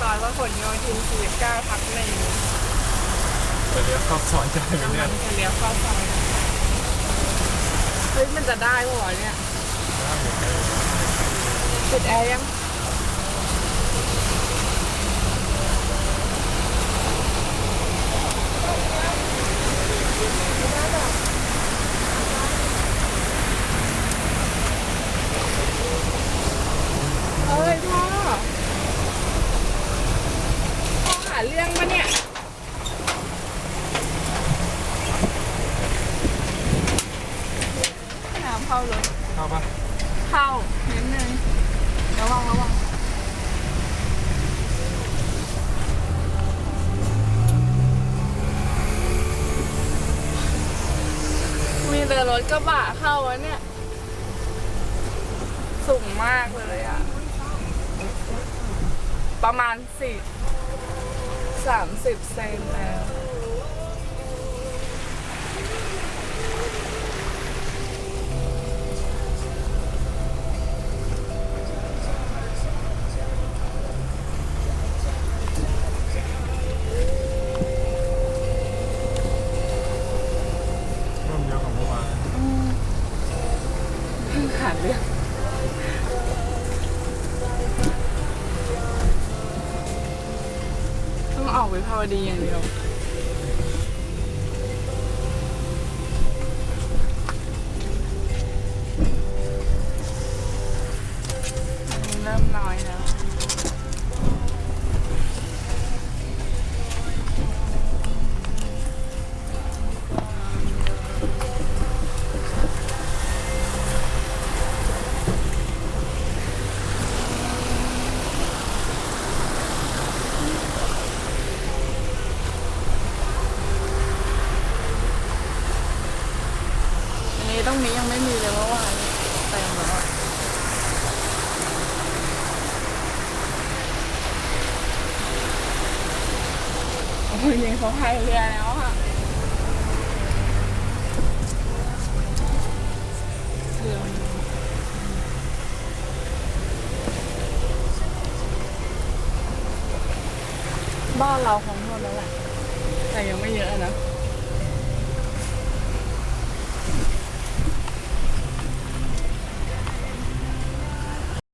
ซอยพหลโยธิน49ทับหนึ่งจะเลี้ยวเข้าซอยได้ไหมกำเนี่ลัยงจะเลี้ยวเข้าซอยเฮ้ยมันจะได้ปะวะเนี่ยปิดแอร์ยังเฮ้ยพ่อพ่อหา เรื่องปะเนี่ย น้ำเข้าเลยเข้าปะเข้านิดนึงระวังระวังมีแต่รถกระบะเข้าวะเนี่ย สูงมากเลยอะประมาณสี่ สามสิบเซนแล้วเริ่มเยอะของเมื่อวานหาเรื่องต้องออก วิภาวดีอย่างเดียว วงนี้ยังไม่มีเลยเมื่อวานเต็มแล้วโอ้ยนี่เขาพายเรือแล้วค่ะเรือบ้านเราของหมดแล้วแหละแต่ยังไม่เยอะนะ